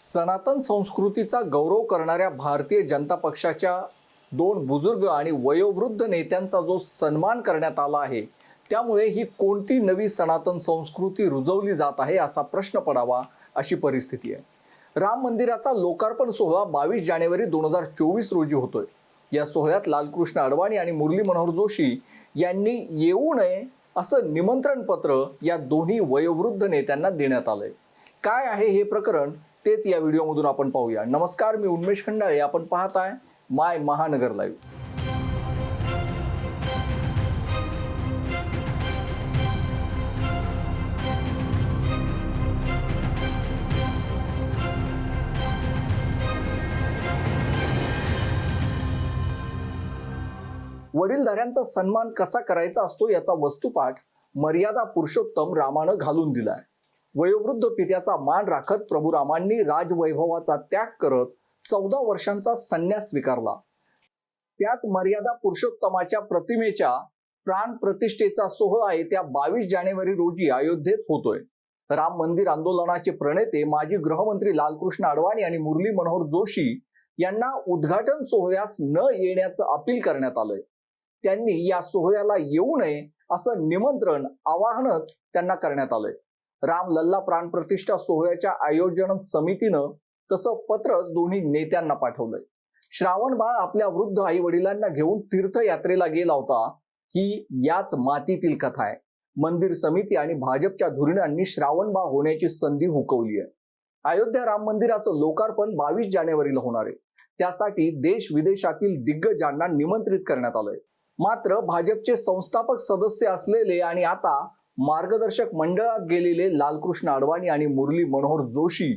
सनातन संस्कृतीचा गौरव करणाऱ्या भारतीय जनता पक्षाच्या दोन बुजुर्ग आणि वयोवृद्ध नेत्यांचा जो सन्मान करण्यात आला आहे त्यामुळे ही कोणती नवी सनातन संस्कृती रुजवली जात आहे असा प्रश्न पडावा अशी परिस्थिती आहे. राम मंदिराचा लोकार्पण सोहळा बावीस जानेवारी दोन हजार चोवीस रोजी होतोय. या सोहळ्यात लालकृष्ण अडवाणी आणि मुरली मनोहर जोशी यांनी येऊ नये असं निमंत्रण पत्र या दोन्ही वयोवृद्ध नेत्यांना देण्यात आलंय. काय आहे हे प्रकरण? तेच या व्हिडिओमधून आपण पाहूया. नमस्कार मी उन्मेश खंडाळे. आपण पाहताय माय महानगर लाईव्ह वडीलधाऱ्यांचा सन्मान कसा करायचा असतो याचा वस्तुपाठ मर्यादा पुरुषोत्तम रामानं घालून दिलाय. वयोवृद्ध पित्याचा मान राखत प्रभू रामांनी राजवैभवाचा त्याग करत चौदा वर्षांचा संन्यास स्वीकारला. त्याच मर्यादा पुरुषोत्तमाच्या प्रतिमेच्या प्राण प्रतिष्ठेचा सोहळा येत्या बावीस जानेवारी रोजी अयोध्येत होतोय. राम मंदिर आंदोलनाचे प्रणेते माजी गृहमंत्री लालकृष्ण अडवाणी आणि मुरली मनोहर जोशी यांना उद्घाटन सोहळ्यास न येण्याचं अपील करण्यात आलंय. त्यांनी या सोहळ्याला येऊ नये असं निमंत्रण आवाहनच त्यांना करण्यात आलंय. राम लल्ला प्राणप्रतिष्ठा सोहळ्याच्या आयोजन समितीनं तसं पत्रच दोन्ही नेत्यांना पाठवलंय. श्रावण बाळ आपल्या वृद्ध आई वडिलांना घेऊन तीर्थयात्रेला गेला होता ही याच मातीतील कथा आहे. मंदिर समिती आणि भाजपच्या धुरीणांनी श्रावणबाळ होण्याची संधी हुकवली आहे. अयोध्या राम मंदिराचं लोकार्पण बावीस जानेवारीला होणार आहे. त्यासाठी देश विदेशातील दिग्गजांना निमंत्रित करण्यात आलंय. मात्र भाजपचे संस्थापक सदस्य असलेले आणि आता मार्गदर्शक मंडळात गेलेले लालकृष्ण अडवाणी आणि मुरली मनोहर जोशी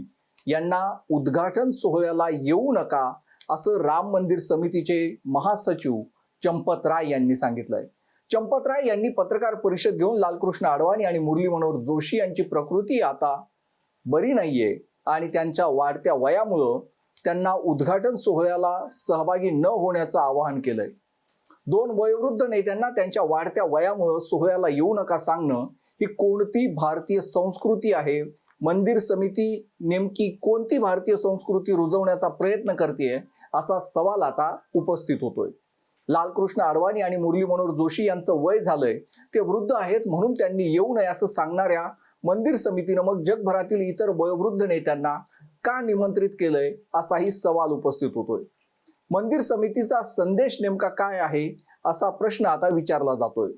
यांना उद्घाटन सोहळ्याला येऊ नका असं राम मंदिर समितीचे महासचिव चंपत राय यांनी सांगितलंय. चंपत राय यांनी पत्रकार परिषद घेऊन लालकृष्ण अडवाणी आणि मुरली मनोहर जोशी यांची प्रकृती आता बरी नाहीये आणि त्यांच्या वाढत्या वयामुळं त्यांना उद्घाटन सोहळ्याला सहभागी न होण्याचं आवाहन केलंय. दोन वयोवृद्ध नेत्यांना त्यांच्या वाढत्या वयामुळं सोहळ्याला येऊ नका सांगणं ही कोणती भारतीय संस्कृती आहे? मंदिर समिती नेमकी कोणती भारतीय संस्कृती रुजवण्याचा प्रयत्न करते असा सवाल आता उपस्थित होतोय. लालकृष्ण अडवाणी आणि मुरली मनोहर जोशी यांचं वय झालंय. ते वृद्ध आहेत म्हणून त्यांनी येऊ नये असं सांगणाऱ्या मंदिर समितीनं मग जगभरातील इतर वयोवृद्ध नेत्यांना का निमंत्रित केलंय? असाही सवाल उपस्थित होतोय. मंदिर समितीचा संदेश नेमका काय आहे असा प्रश्न आता विचारला जातोय.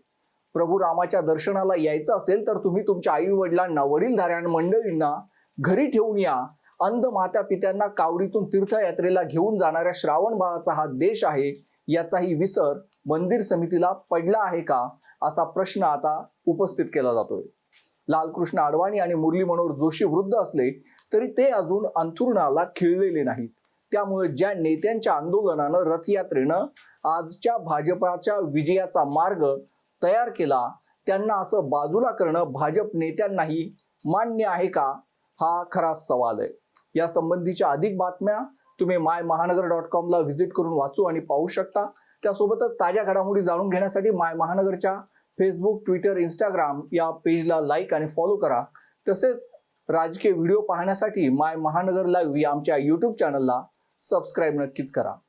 प्रभू रामाच्या दर्शनाला यायचं असेल तर तुम्ही तुमच्या आई वडिलांना वडीलधाऱ्या मंडळींना घरी ठेवून या. अंध माता पित्यांना कावडीतून तीर्थयात्रेला घेऊन जाणाऱ्या श्रावण बाळाचा हा देश आहे याचाही विसर मंदिर समितीला पडला आहे का असा प्रश्न आता उपस्थित केला जातोय. लालकृष्ण अडवाणी आणि मुरली मनोहर जोशी वृद्ध असले तरी ते अजून अंथरुणाला खिळलेले नाहीत. त्यामुळे ज्या नेत्यांच्या आंदोलनानं रथयात्रेनं आजच्या भाजपाच्या विजयाचा मार्ग तयार केला त्यांना असं बाजूला करणं भाजप नेत्यांनाही मान्य आहे का? हा खरा सवाल आहे. या संबंधीच्या अधिक बातम्या तुम्ही माय महानगर डॉट कॉमला व्हिजिट करून वाचू आणि पाहू शकता. त्यासोबतच ताज्या घडामोडी जाणून घेण्यासाठी माय महानगरच्या फेसबुक ट्विटर इंस्टाग्राम या पेजला लाईक आणि फॉलो करा. तसेच राजकीय व्हिडिओ पाहण्यासाठी माय महानगर लाईव्ह या आमच्या यूट्यूब चॅनलला सबस्क्राईब नक्कीच करा.